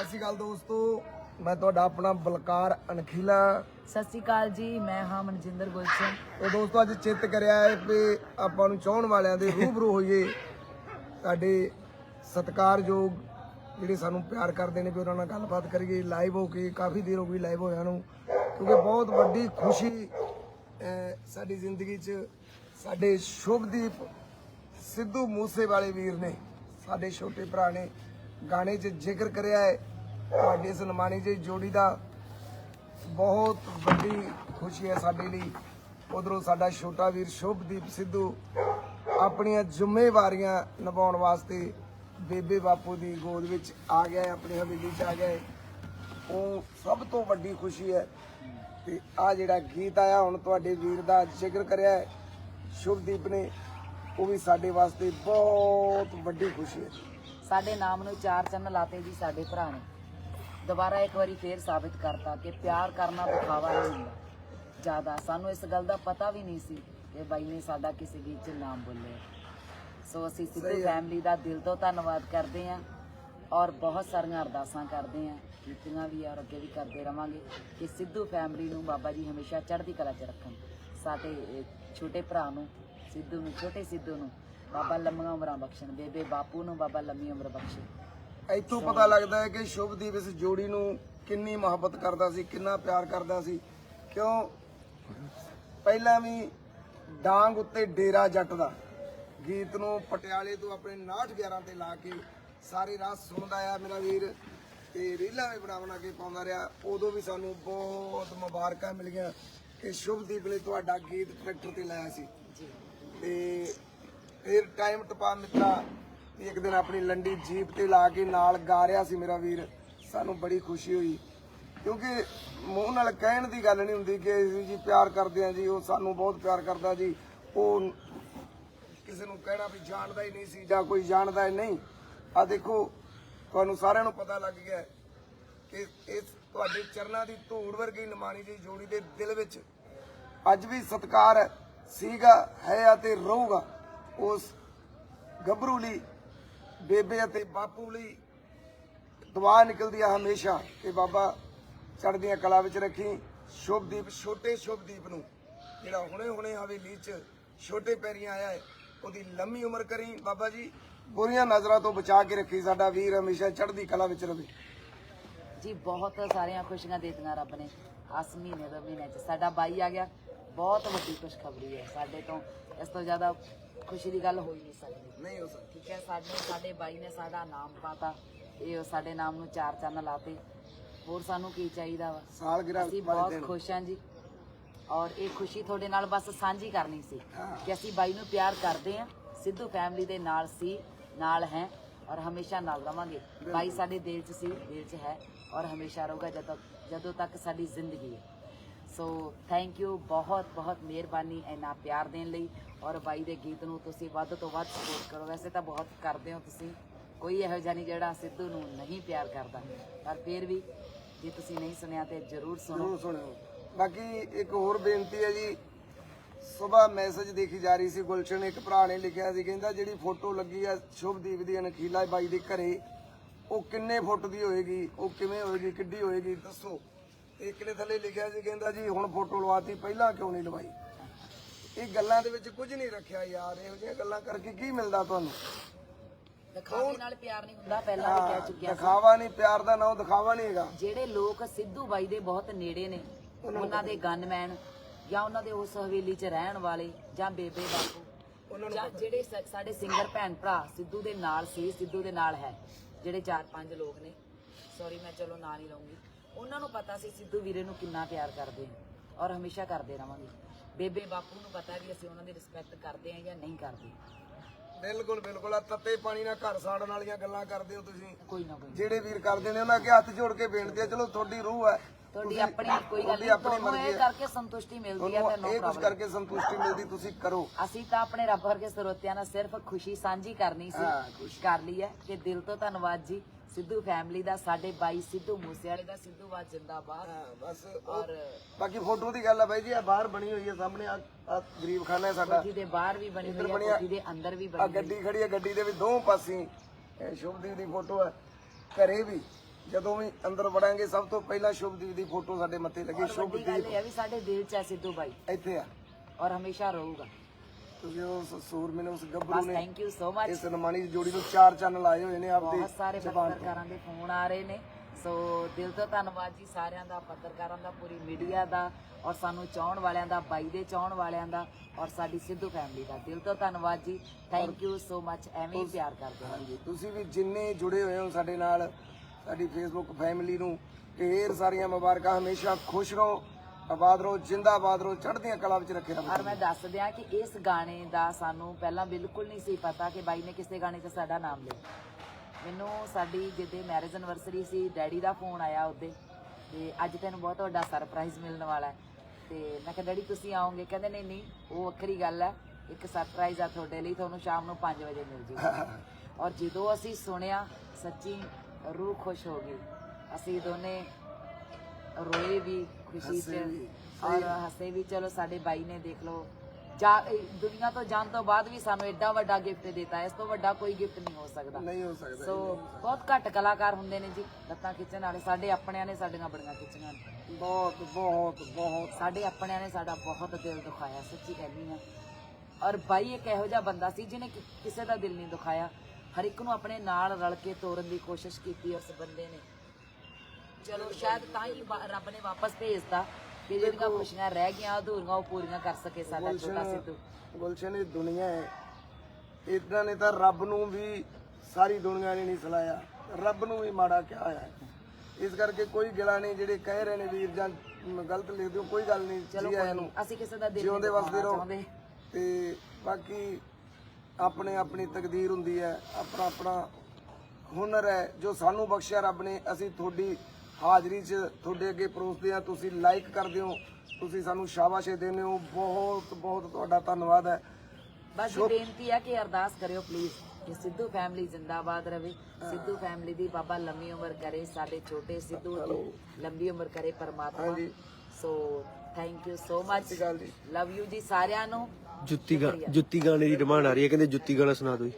ਸਤਿ ਸ਼੍ਰੀ ਅਕਾਲ ਦੋਸਤੋ। ਮੈਂ ਤੁਹਾਡਾ ਆਪਣਾ ਬਲਕਾਰ ਅਨਖੀਲਾ ਸਤਿ ਸ਼੍ਰੀ ਅਕਾਲ ਜੀ ਮੈਂ ਹਾਂ ਮਨਜਿੰਦਰ ਗੁਲਸ਼ਨ। ਤੇ ਦੋਸਤੋ ਅੱਜ ਚਿੱਤ ਕਰਿਆ ਹੈ ਕਿ ਆਪਾਂ ਨੂੰ ਚਾਹਣ ਵਾਲਿਆਂ ਦੇ ਰੂਬਰੂ ਹੋਈਏ। ਸਾਡੇ ਸਤਿਕਾਰਯੋਗ ਜਿਹੜੇ ਸਾਨੂੰ ਪਿਆਰ ਕਰਦੇ ਨੇ ਵੀ ਉਹਨਾਂ ਨਾਲ ਗੱਲਬਾਤ ਕਰੀਏ। ਲਾਈਵ ਹੋ ਕੇ ਕਾਫੀ ਦੇਰ ਹੋ ਗਈ ਲਾਈਵ ਹੋਇਆ ਨੂੰ। ਕਿਉਂਕਿ ਬਹੁਤ ਵੱਡੀ ਖੁਸ਼ੀ ਸਾਡੀ ਜ਼ਿੰਦਗੀ 'ਚ ਸਾਡੇ ਸ਼ੁਭਦੀਪ ਸਿੱਧੂ ਮੂਸੇ ਵਾਲੇ ਵੀਰ ਨੇ ਸਾਡੇ ਛੋਟੇ ਭਰਾ ਨੇ ਗਾਣੇ 'ਚ ਜ਼ਿਕਰ ਕਰਿਆ ਹੈ ਤੁਹਾਡੇ ਸਨਮਾਨੀ ਜੀ ਜੋੜੀ ਦਾ ਬਹੁਤ ਵੱਡੀ ਖੁਸ਼ੀ ਹੈ ਸਾਡੇ ਲਈ। ਉਧਰੋਂ ਸਾਡਾ ਛੋਟਾ ਵੀਰ ਸ਼ੁਭਦੀਪ ਸਿੱਧੂ ਆਪਣੀਆਂ ਜ਼ਿੰਮੇਵਾਰੀਆਂ ਨਿਭਾਉਣ ਵਾਸਤੇ ਬੇਬੇ ਬਾਪੂ ਦੀ ਗੋਦ ਵਿੱਚ ਆ ਗਿਆ ਹੈ, ਆਪਣੀ ਹਵੇਲੀ 'ਚ ਆ ਗਿਆ ਹੈ। ਉਹ ਸਭ ਤੋਂ ਵੱਡੀ ਖੁਸ਼ੀ ਹੈ। ਤੇ ਆ ਜਿਹੜਾ ਗੀਤ ਆਇਆ, ਹੁਣ ਤੁਹਾਡੇ ਵੀਰ ਦਾ ਜ਼ਿਕਰ ਕਰਿਆ ਹੈ, ਸ਼ੁਭਦੀਪ ਨੇ, ਉਹ ਵੀ ਸਾਡੇ ਵਾਸਤੇ ਬਹੁਤ ਵੱਡੀ ਖੁਸ਼ੀ ਹੈ। ਸਾਡੇ ਨਾਮ ਨੂੰ ਚਾਰ ਚੰਨ ਲਾਤੇ ਜੀ ਸਾਡੇ ਭਰਾ ਨੇ। ਦੁਬਾਰਾ ਇੱਕ ਵਾਰੀ ਫੇਰ ਸਾਬਿਤ ਕਰਤਾ ਕਿ ਪਿਆਰ ਕਰਨਾ ਦਿਖਾਵਾ ਨਹੀਂ ਹੁੰਦਾ। ਜ਼ਿਆਦਾ ਸਾਨੂੰ ਇਸ ਗੱਲ ਦਾ ਪਤਾ ਵੀ ਨਹੀਂ ਸੀ ਕਿ ਬਾਈ ਨੇ ਸਾਡਾ ਕਿਸੇ ਗੀਤ 'ਚ ਨਾਮ ਬੋਲਿਆ। ਸੋ ਅਸੀਂ ਸਿੱਧੂ। ਫੈਮਿਲੀ ਦਾ ਦਿਲ ਤੋਂ ਧੰਨਵਾਦ ਕਰਦੇ ਹਾਂ ਔਰ ਬਹੁਤ ਸਾਰੀਆਂ ਅਰਦਾਸਾਂ ਕਰਦੇ ਹਾਂ। ਕੀਤੀਆਂ ਵੀ ਔਰ ਅੱਗੇ ਵੀ ਕਰਦੇ ਰਵਾਂਗੇ ਕਿ ਸਿੱਧੂ ਫੈਮਿਲੀ ਨੂੰ ਬਾਬਾ ਜੀ ਹਮੇਸ਼ਾ ਚੜ੍ਹਦੀ ਕਲਾ 'ਚ ਰੱਖਣ। ਸਾਡੇ ਛੋਟੇ ਭਰਾ ਨੂੰ ਸਿੱਧੂ ਨੂੰ ਛੋਟੇ ਸਿੱਧੂ ਨੂੰ ਬਾਬਾ ਲੰਮੀਆਂ ਉਮਰਾਂ ਬਖਸ਼ਣ। ਬੇਬੇ ਬਾਪੂ ਨੂੰ ਬਾਬਾ ਲੰਮੀ ਉਮਰ ਬਖਸ਼ੇ। ਇੱਥੋਂ ਪਤਾ ਲੱਗਦਾ ਹੈ ਕਿ ਸ਼ੁਭਦੀਪ ਇਸ ਜੋੜੀ ਨੂੰ ਕਿੰਨੀ ਮੁਹੱਬਤ ਕਰਦਾ ਸੀ ਕਿੰਨਾ ਪਿਆਰ ਕਰਦਾ ਸੀ। ਕਿਉਂ? ਪਹਿਲਾਂ ਵੀ ਡਾਂਗ ਉੱਤੇ ਡੇਰਾ ਜੱਟ ਦਾ ਗੀਤ ਨੂੰ ਪਟਿਆਲੇ ਤੋਂ ਆਪਣੇ 6911 ਤੇ ਲਾ ਕੇ ਸਾਰੇ ਰਾਤ ਸੁਣਦਾ ਆ ਮੇਰਾ ਵੀਰ। ਤੇ ਰੀਲਾਂ ਵੀ ਬਣਾ ਬਣਾ ਕੇ ਪਾਉਂਦਾ ਰਿਹਾ। ਉਦੋਂ ਵੀ ਸਾਨੂੰ ਬਹੁਤ ਮੁਬਾਰਕਾਂ ਮਿਲੀਆਂ ਕਿ ਸ਼ੁਭਦੀਪ ਨੇ ਤੁਹਾਡਾ ਗੀਤ ਟਰੈਕਟਰ ਤੇ ਲਾਇਆ ਸੀ। ਤੇ ਫਿਰ ਟਾਈਮ ਟਪਾ ਮਿੱਤਰਾ ਇੱਕ ਦਿਨ ਆਪਣੀ ਲੰਡੀ ਜੀਪ ਤੇ ਲਾ ਕੇ ਨਾਲ ਗਾ ਰਿਹਾ ਸੀ ਮੇਰਾ ਵੀਰ। ਸਾਨੂੰ ਬੜੀ ਖੁਸ਼ੀ ਹੋਈ। ਕਿਉਂਕਿ ਮੂੰਹ ਨਾਲ ਕਹਿਣ ਦੀ ਗੱਲ ਨਹੀਂ ਹੁੰਦੀ ਕਿ ਅਸੀਂ ਜੀ ਪਿਆਰ ਕਰਦੇ ਆ ਜੀ, ਉਹ ਸਾਨੂੰ ਬਹੁਤ ਪਿਆਰ ਕਰਦਾ ਜੀ। ਉਹ ਕਿਸੇ ਨੂੰ ਕਹਿਣਾ ਵੀ ਜਾਣਦਾ ਹੀ ਨਹੀਂ ਸੀ ਜਾਂ ਕੋਈ ਜਾਣਦਾ ਹੀ ਨਹੀਂ। ਆ ਦੇਖੋ, ਤੁਹਾਨੂੰ ਸਾਰਿਆਂ ਨੂੰ ਪਤਾ ਲੱਗ ਗਿਆ ਕਿ ਇਸ ਤੁਹਾਡੇ ਚਰਨਾਂ ਦੀ ਧੂੜ ਵਰਗੀ ਨਿਮਾਣੀ ਦੀ ਜੋੜੀ ਦੇ ਦਿਲ ਵਿੱਚ ਅੱਜ ਵੀ ਸਤਕਾਰ ਸੀਗਾ, ਹੈ ਅਤੇ ਰਹੂਗਾ। ਉਸ ਗੱਭਰੂਲੀ ਬੇਬੇ ਅਤੇ ਬਾਪੂ ਲਈ ਦੁਆ ਨਿਕਲਦੀ ਆ ਹਮੇਸ਼ਾ ਕਿ ਬਾਬਾ ਚੜ੍ਹਦੀਆਂ ਕਲਾ ਵਿੱਚ ਰੱਖੀ। ਸ਼ੁਭਦੀਪ ਛੋਟੇ ਸ਼ੁਭਦੀਪ ਨੂੰ ਜਿਹੜਾ ਹੁਣੇ ਹੁਣੇ ਹਵੇਲੀ 'ਚ ਛੋਟੇ ਪੈਰੀਆਂ ਆਇਆ ਹੈ, ਉਹਦੀ ਲੰਮੀ ਉਮਰ ਕਰੀ। ਬਾਬਾ ਜੀ, ਬੁਰੀਆਂ ਨਜ਼ਰਾਂ ਤੋਂ ਬਚਾ ਕੇ ਰੱਖੀ ਸਾਡਾ ਵੀਰ ਹਮੇਸ਼ਾ ਚੜ੍ਹਦੀ ਕਲਾ ਵਿੱਚ ਰਹੇ ਜੀ, ਬਹੁਤ ਸਾਰੀਆਂ ਖੁਸ਼ੀਆਂ ਦੇਤੀਆਂ ਰੱਬ ਨੇ। ਆਸ ਮਹੀਨੇ ਦਾ ਮਹੀਨੇ ਚ ਸਾਡਾ ਬਾਈ ਆ ਗਿਆ। ਬਹੁਤ ਵੱਡੀ ਖੁਸ਼ਖਬਰੀ ਹੈ ਸਾਡੇ ਤੋਂ। ਇਸ ਤੋਂ ਜ਼ਿਆਦਾ ਖੁਸ਼ੀ ਦੀ ਗੱਲ ਹੋ ਹੀ ਨਹੀਂ ਸਕਦੀ। ਨਹੀਂ ਹੋ ਸਕਦਾ। ਠੀਕ ਹੈ ਸਾਡੇ ਸਾਡੇ ਬਾਈ ਨੇ ਸਾਡਾ ਨਾਮ ਪਾਤਾ ਇਹ ਸਾਡੇ ਨਾਮ ਨੂੰ ਚਾਰ ਚੰਨ ਲਾਤੇ। ਹੋਰ ਸਾਨੂੰ ਕੀ ਚਾਹੀਦਾ ਵਾ? ਸਾਲਗਿਰਾ ਅਸੀਂ ਬਹੁਤ ਖੁਸ਼ ਹਾਂ ਜੀ। ਔਰ ਇਹ ਖੁਸ਼ੀ ਤੁਹਾਡੇ ਨਾਲ ਬਸ ਸਾਂਝੀ ਕਰਨੀ ਸੀ। ਕਿ ਅਸੀਂ ਬਾਈ ਨੂੰ ਪਿਆਰ ਕਰਦੇ ਹਾਂ ਸਿੱਧੂ ਫੈਮਿਲੀ ਦੇ ਨਾਲ ਸੀ ਨਾਲ ਹੈ ਔਰ ਹਮੇਸ਼ਾ ਨਾਲ ਰਵਾਂਗੇ। ਬਾਈ ਸਾਡੇ ਦਿਲ 'ਚ ਸੀ ਦਿਲ 'ਚ ਹੈ ਔਰ ਹਮੇਸ਼ਾ ਰਹੂਗਾ ਜਦੋਂ ਜਦੋਂ ਤੱਕ ਸਾਡੀ ਜ਼ਿੰਦਗੀ ਹੈ। ਸੋ ਥੈਂਕ ਯੂ ਬਹੁਤ ਬਹੁਤ ਮਿਹਰਬਾਨੀ ਇੰਨਾ ਪਿਆਰ ਦੇਣ ਲਈ ਔਰ ਬਾਈ ਦੇ ਗੀਤ ਨੂੰ ਤੁਸੀਂ ਵੱਧ ਤੋਂ ਵੱਧ ਸਪੋਰਟ ਕਰੋ। ਵੈਸੇ ਤਾਂ ਬਹੁਤ ਕਰਦੇ ਹੋ ਤੁਸੀਂ। ਕੋਈ ਇਹੋ ਜਿਹਾ ਨਹੀਂ ਜਿਹੜਾ ਸਿੱਧੂ ਨੂੰ ਨਹੀਂ ਪਿਆਰ ਕਰਦਾ। ਪਰ ਫਿਰ ਵੀ ਜੇ ਤੁਸੀਂ ਨਹੀਂ ਸੁਣਿਆ ਤੇ ਜਰੂਰ ਸੁਣੋ। ਜ਼ਰੂਰ ਸੁਣਿਓ। ਬਾਕੀ ਇੱਕ ਹੋਰ ਬੇਨਤੀ ਹੈ ਜੀ ਸਵੇਰ ਮੈਸੇਜ ਦੇਖੀ ਜਾ ਰਹੀ ਸੀ ਗੁਲਸ਼ਨ। ਇੱਕ ਭਰਾ ਨੇ ਲਿਖਿਆ ਸੀ, ਕਹਿੰਦਾ ਜਿਹੜੀ ਫੋਟੋ ਲੱਗੀ ਆ ਸ਼ੁਭਦੀਪ ਦੀ, ਅਨਖੀਲਾ ਬਾਈ ਦੇ ਘਰੇ, ਉਹ ਕਿੰਨੇ ਫੁੱਟ ਦੀ ਹੋਏਗੀ, ਉਹ ਕਿਵੇਂ ਹੋਏਗੀ, ਕਿੱਡੀ ਹੋਏਗੀ, ਦੱਸੋ। ਇੱਕ ਨੇ ਥੱਲੇ ਲਿਖਿਆ ਸੀ ਕਹਿੰਦਾ ਜੀ ਹੁਣ ਫੋਟੋ ਲਵਾਤੀ ਪਹਿਲਾਂ ਕਿਉਂ ਨਹੀਂ ਲਵਾਈ? ਇਹ ਗੱਲਾਂ ਦੇ ਵਿੱਚ ਕੁਝ ਨਹੀਂ ਰੱਖਿਆ ਯਾਰ ਇਹੋ ਜਿਹੀਆਂ ਗੱਲਾਂ ਕਰਕੇ ਕੀ ਮਿਲਦਾ ਤੁਹਾਨੂੰ? ਦਿਖਾਵੇ ਨਾਲ ਪਿਆਰ ਨਹੀਂ ਹੁੰਦਾ ਪਹਿਲਾਂ ਵੀ ਕਹਿ ਚੁੱਕਿਆ ਦਿਖਾਵਾ ਨਹੀਂ ਪਿਆਰ ਦਾ ਨਾਮ ਦਿਖਾਵਾ ਨਹੀਂ ਹੈਗਾ। ਜਿਹੜੇ ਲੋਕ ਸਿੱਧੂ ਬਾਈ ਦੇ ਬਹੁਤ ਨੇੜੇ ਨੇ ਉਹਨਾਂ ਦੇ ਗਨਮੈਨ ਜਾਂ ਉਹਨਾਂ ਦੇ ਉਸ ਹਵੇਲੀ 'ਚ ਰਹਿਣ ਵਾਲੇ ਜਾਂ ਬੇਬੇ ਬਾਪੂ ਜਾਂ ਜਿਹੜੇ ਸਾਡੇ ਸਿੰਗਰ ਭੈਣ ਭਰਾ ਸਿੱਧੂ ਦੇ ਨਾਲ ਸੀ ਸਿੱਧੂ ਦੇ ਨਾਲ ਹੈ ਜਿਹੜੇ ਚਾਰ ਪੰਜ ਲੋਕ ਨੇ। ਸੌਰੀ ਮੈਂ ਚਲੋ ਨਾਂ ਨਹੀਂ ਲਵਾਂਗੀ ਉਹਨਾਂ ਨੂੰ ਪਤਾ ਸੀ ਸਿੱਧੂ ਵੀਰੇ ਨੂੰ ਕਿੰਨਾ ਪਿਆਰ ਕਰਦੇ ਹਾਂ ਔਰ ਹਮੇਸ਼ਾ ਕਰਦੇ ਰਵਾਂਗੇ। ਬੇਬੇ ਬਾਪੂ ਨੂੰ ਪਤਾ ਵੀ ਅਸੀਂ ਉਹਨਾਂ ਦੀ ਰਿਸਪੈਕਟ ਕਰਦੇ ਹਾਂ ਜਾਂ ਨਹੀਂ ਕਰਦੇ। ਬਿਲਕੁਲ ਬਿਲਕੁਲ। ਆ ਤੱਤੇ ਪਾਣੀ ਨਾਲ ਘਰ ਸਾੜਨ ਵਾਲੀਆਂ ਗੱਲਾਂ ਕਰਦੇ ਹੋ ਤੁਸੀਂ। ਕੋਈ ਨਾ ਕੋਈ ਜਿਹੜੇ ਵੀਰ ਕਰਦੇ ਨੇ ਉਹਨਾਂ ਅੱਗੇ ਹੱਥ ਜੋੜ ਕੇ ਬੇਨਤੀ ਹੈ ਚਲੋ ਤੁਹਾਡੀ ਰੂਹ ਹੈ। ਤੁਹਾਡੀ ਆਪਣੀ ਕੋਈ ਗੱਲ ਨਹੀਂ ਆਪਣੀ ਮਰਜ਼ੀ ਕਰਕੇ ਸੰਤੁਸ਼ਟੀ ਮਿਲਦੀ ਹੈ ਤੇ ਨੋ ਇਹ ਕੁਝ ਕਰਕੇ ਸੰਤੁਸ਼ਟੀ ਮਿਲਦੀ ਤੁਸੀਂ ਕਰੋ। ਅਸੀਂ ਤਾਂ ਆਪਣੇ ਰੱਬ ਵਰਗੇ ਸਰੋਤਿਆਂ ਨਾਲ ਸਿਰਫ ਖੁਸ਼ੀ ਸਾਂਝੀ ਕਰਨੀ ਹਾਂ, ਸੀ ਖੁਸ਼ੀ। ਕਰ ਲਈ ਹੈ ਕਿ ਦਿਲ ਤੋਂ ਧੰਨਵਾਦ ਜੀ। ਸਿੱਧੂ ਫੈਮਿਲੀ ਦਾ ਸਾਡੇ ਬਾਈ ਸਿੱਧੂ ਮੂਸੇਵਾਲੇ ਦਾ ਸਿੱਧੂ ਬਾਦ ਜਿੰਦਾਬਾਦ। ਹਾਂ ਬਸ ਉਹ- ਔਰ ਬਾਕੀ ਫੋਟੋ ਦੀ ਗੱਲ ਹੈ ਬਾਈ ਜੀ ਆ ਬਾਹਰ ਬਣੀ ਹੋਈ ਹੈ ਸਾਹਮਣੇ ਆ ਆ ਗਰੀਬ ਖਾਨਾ ਹੈ ਸਾਡਾ। ਕੋਠੀ ਦੇ ਬਾਹਰ ਵੀ ਬਣੀ ਹੋਈ ਹੈ ਕੋਠੀ ਦੇ ਅੰਦਰ ਵੀ ਆ ਬਣੀ ਹੋਈ। ਗੱਡੀ ਖੜੀ ਹੈ ਗੱਡੀ ਦੇ ਵੀ ਦੋ ਪਾਸੇ। ਇਹ ਸ਼ੁਭਦੀਪ ਦੀ ਫੋਟੋ ਹੈ ਘਰੇ ਵੀ। ਜਦੋਂ ਵੀ ਅੰਦਰ ਵੜਾਂਗੇ ਸਭ ਤੋਂ ਪਹਿਲਾਂ ਸ਼ੁਭਦੀਪ ਦੀ ਫੋਟੋ ਸਾਡੇ ਮੱਥੇ ਲੱਗੀ ਔਰ ਵੱਡੀ ਗੱਲ ਸ਼ੁਭਦੀਪ। ਇਹ ਹੈ ਵੀ ਸਾਡੇ ਦਿਲ 'ਚ ਹੈ ਸਿੱਧੂ ਬਾਈ। ਇੱਥੇ ਆ। ਔਰ ਹਮੇਸ਼ਾ ਰਹੂਗਾ। ਕਿਉਂਕਿ ਉਸ ਸੂਰਮੇ ਨੇ ਉਸ ਗੱਭਰੂ ਬਸ ਨੇ ਥੈਂਕ ਯੂ ਸੋ ਮਚ ਇਸ ਨਮਾਨੀ ਦੀ ਜੋੜੀ ਨੂੰ ਚਾਰ ਚੰਨ ਲਾਏ ਹੋਏ ਨੇ ਆਪਦੇ ਬਹੁਤ ਸਾਰੇ ਪੱਤਰਕਾਰਾਂ ਦੇ ਫੋਨ ਆ ਰਹੇ ਨੇ। ਸੋ ਦਿਲ ਤੋਂ ਧੰਨਵਾਦ ਜੀ ਸਾਰਿਆਂ ਦਾ ਪੱਤਰਕਾਰਾਂ ਦਾ ਪੂਰੀ ਮੀਡੀਆ ਦਾ ਔਰ ਸਾਨੂੰ ਚਾਹਣ ਵਾਲਿਆਂ ਦਾ ਬਾਈ ਦੇ ਚਾਹਣ ਵਾਲਿਆਂ ਦਾ ਔਰ ਸਾਡੀ ਸਿੱਧੂ ਫੈਮਿਲੀ ਦਾ। ਦਿਲ ਤੋਂ ਧੰਨਵਾਦ ਜੀ। ਥੈਂਕ ਯੂ ਸੋ ਮਚ ਐਵੇਂ ਹੀ ਪਿਆਰ ਕਰਦੇ ਰਹੋ ਹਾਂਜੀ ਤੁਸੀਂ ਵੀ ਜਿੰਨੇ ਜੁੜੇ ਹੋਏ ਹੋ ਸਾਡੇ ਨਾਲ ਸਾਡੀ ਫੇਸਬੁੱਕ ਫੈਮਿਲੀ ਨੂੰ ਢੇਰ ਸਾਰੀਆਂ ਮੁਬਾਰਕਾਂ। ਹਮੇਸ਼ਾ ਖੁਸ਼ ਰਹੋ। ਆਬਾਦ ਰਹੋ ਜਿੰਦਾਬਾਦ ਰਹੋ ਚੜ੍ਹਦੀਆਂ ਕਲਾ ਵਿੱਚ ਰੱਖੇ ਰੱਬ ਔਰ ਮੈਂ ਦੱਸ ਦਿਆਂ ਕਿ ਇਸ ਗਾਣੇ ਦਾ ਸਾਨੂੰ ਪਹਿਲਾਂ ਬਿਲਕੁਲ ਨਹੀਂ ਸੀ ਪਤਾ ਕਿ ਬਾਈ ਨੇ ਕਿਸੇ ਗਾਣੇ 'ਚ ਸਾਡਾ ਨਾਮ ਲਿਆ। ਮੈਨੂੰ ਸਾਡੀ ਜਿੱਦੇ ਮੈਰਿਜ ਐਨਵਰਸਰੀ ਸੀ ਡੈਡੀ ਦਾ ਫੋਨ ਆਇਆ ਉਹਦੇ। ਤੇ ਅੱਜ ਤੈਨੂੰ ਬਹੁਤ ਵੱਡਾ ਸਰਪ੍ਰਾਈਜ਼ ਮਿਲਣ ਵਾਲਾ ਹੈ। ਤੇ ਮੈਂ ਕਿਹਾ ਡੈਡੀ ਤੁਸੀਂ ਆਓਗੇ? ਕਹਿੰਦੇ ਨਹੀਂ ਨਹੀਂ ਉਹ ਵੱਖਰੀ ਗੱਲ ਹੈ। ਇੱਕ ਸਰਪ੍ਰਾਈਜ਼ ਆ ਤੁਹਾਡੇ ਲਈ ਤੁਹਾਨੂੰ ਸ਼ਾਮ ਨੂੰ 5 ਵਜੇ ਮਿਲ ਜੂਗਾ। ਔਰ ਜਦੋਂ ਅਸੀਂ ਸੁਣਿਆ ਸੱਚੀ ਰੂਹ ਖੁਸ਼ ਹੋ ਗਈ। ਅਸੀਂ ਦੋਨੇ ਰੋਏ ਵੀ ਖੁਸ਼ੀ ਚ। ਔਰ ਹੱਸੇ ਵੀ ਚਲੋ ਸਾਡੇ ਬਾਈ ਨੇ ਦੇਖ ਲਓ। ਜਾ ਦੁਨੀਆ ਤੋਂ ਜਾਣ ਤੋਂ ਬਾਅਦ ਵੀ ਸਾਨੂੰ ਐਡਾ ਵੱਡਾ ਗਿਫਟ ਦਿੱਤਾ ਇਸ ਤੋਂ ਵੱਡਾ ਕੋਈ ਗਿਫਟ ਨਹੀਂ ਹੋ ਸਕਦਾ। ਨਹੀਂ ਹੋ ਸਕਦਾ ਸੋ ਬਹੁਤ ਘੱਟ ਕਲਾਕਾਰ ਹੁੰਦੇ ਨੇ ਜੀ ਲੱਤਾਂ ਖਿੱਚਣ ਵਾਲੇ ਸਾਡੇ ਆਪਣਿਆਂ ਨੇ ਸਾਡੀਆਂ ਬੜੀਆਂ ਖਿੱਚੀਆਂ ਬਹੁਤ ਬਹੁਤ ਬਹੁਤ। ਸਾਡੇ ਆਪਣਿਆਂ ਨੇ ਸਾਡਾ ਬਹੁਤ ਦਿਲ ਦੁਖਾਇਆ ਸੱਚੀ ਕਹਿੰਦੀ ਆ ਔਰ ਬਾਈ ਇੱਕ ਇਹੋ ਜਿਹਾ ਬੰਦਾ ਸੀ ਜਿਹਨੇ ਕਿਸੇ ਦਾ ਦਿਲ ਨਹੀਂ ਦੁਖਾਇਆ। ਹਰ ਇੱਕ ਨੂੰ ਆਪਣੇ ਨਾਲ ਰਲ ਕੇ ਤੋਰਨ ਦੀ ਕੋਸ਼ਿਸ਼ ਕੀਤੀ ਉਸ ਬੰਦੇ ਨੇ। ਚਲੋ ਸ਼ਾਇਦ ਤਾਂ ਹੀ ਬਾ- ਰੱਬ ਨੇ ਵਾਪਸ ਭੇਜਤਾ ਕਿ ਜਿਹੜੀਆਂ ਖੁਸ਼ੀਆਂ ਰਹਿ ਗਈਆਂ ਅਧੂਰੀਆਂ ਉਹ ਪੂਰੀਆਂ ਕਰ ਸਕੇ ਸਾਡਾ ਛੋਟਾ ਸਿੱਧੂ। ਗੁਲਸ਼ਨ ਇਹ ਦੁਨੀਆ ਹੈ। ਇਦਾਂ ਨੇ ਤਾਂ ਰੱਬ ਨੂੰ ਵੀ ਸਾਰੀ ਦੁਨੀਆ ਨੇ ਨਹੀਂ ਸਲਾਇਆ। ਰੱਬ ਨੂੰ ਵੀ ਮਾੜਾ ਕਿਹਾ ਹੋਇਆ ਹੈ। ਇਸ ਕਰਕੇ ਕੋਈ ਗਿਲਾ ਨਹੀਂ ਜਿਹੜੇ ਕਹਿ ਰਹੇ ਨੇ ਵੀਰ ਜਾਂ ਗਲਤ ਲਿਖਦੇ ਹੋ ਕੋਈ ਗੱਲ ਨਹੀਂ। ਚਲੋ ਜੀ ਕੋਈ ਨਹੀਂ ਅਸੀਂ ਕਿਸੇ ਦਾ ਦਿਲ ਜਿਉਂਦੇ ਨਹੀਂ ਵਸਦੇ ਰਹੋ। ਚਾਹੁੰਦੇ। ਤੇ ਬਾਕੀ ਆਪਣੇ ਆਪਣੀ ਤਕਦੀਰ ਹੁੰਦੀ ਹੈ ਆਪਣਾ ਆਪਣਾ ਹੁਨਰ ਹੈ ਜੋ ਸਾਨੂੰ ਬਖਸ਼ਿਆ ਰੱਬ ਨੇ ਅਸੀਂ ਤੁਹਾਡੀ ਹਾਜ਼ਰੀ 'ਚ ਤੁਹਾਡੇ ਅੱਗੇ ਪਰੋਸਦੇ ਆ ਤੁਸੀਂ ਲਾਈਕ ਕਰਦੇ ਹੋ। ਤੁਸੀਂ ਸਾਨੂੰ ਸ਼ਾਬਾਸ਼ੇ ਦਿੰਦੇ ਹੋ। ਬਹੁਤ ਬਹੁਤ ਤੁਹਾਡਾ ਧੰਨਵਾਦ ਹੈ। ਬਸ ਬੇਨਤੀ ਹੈ ਕਿ ਅਰਦਾਸ ਕਰਿਓ ਪਲੀਜ਼ ਕਿ ਸਿੱਧੂ ਫੈਮਿਲੀ ਜ਼ਿੰਦਾਬਾਦ ਰਵੇ। ਸਿੱਧੂ ਫੈਮਿਲੀ ਦੀ ਬਾਬਾ ਲੰਮੀ ਉਮਰ ਕਰੇ ਸਾਡੇ ਛੋਟੇ ਸਿੱਧੂ ਦੀ ਲੰਬੀ ਉਮਰ ਕਰੇ ਪਰਮਾਤਮਾ। So thank you so much love you ji. ਸਾਰਿਆਂ ਨੂੰ। ਜੁੱਤੀ ਜੁੱਤੀ ਗਾਣੇ ਦੀ ਡਿਮਾਂਡ ਆ ਰਹੀ ਹੈ। ਕਹਿੰਦੇ ਜੁੱਤੀ ਗਾਣਾ ਸੁਣਾ ਦਿਓ ਜੀ।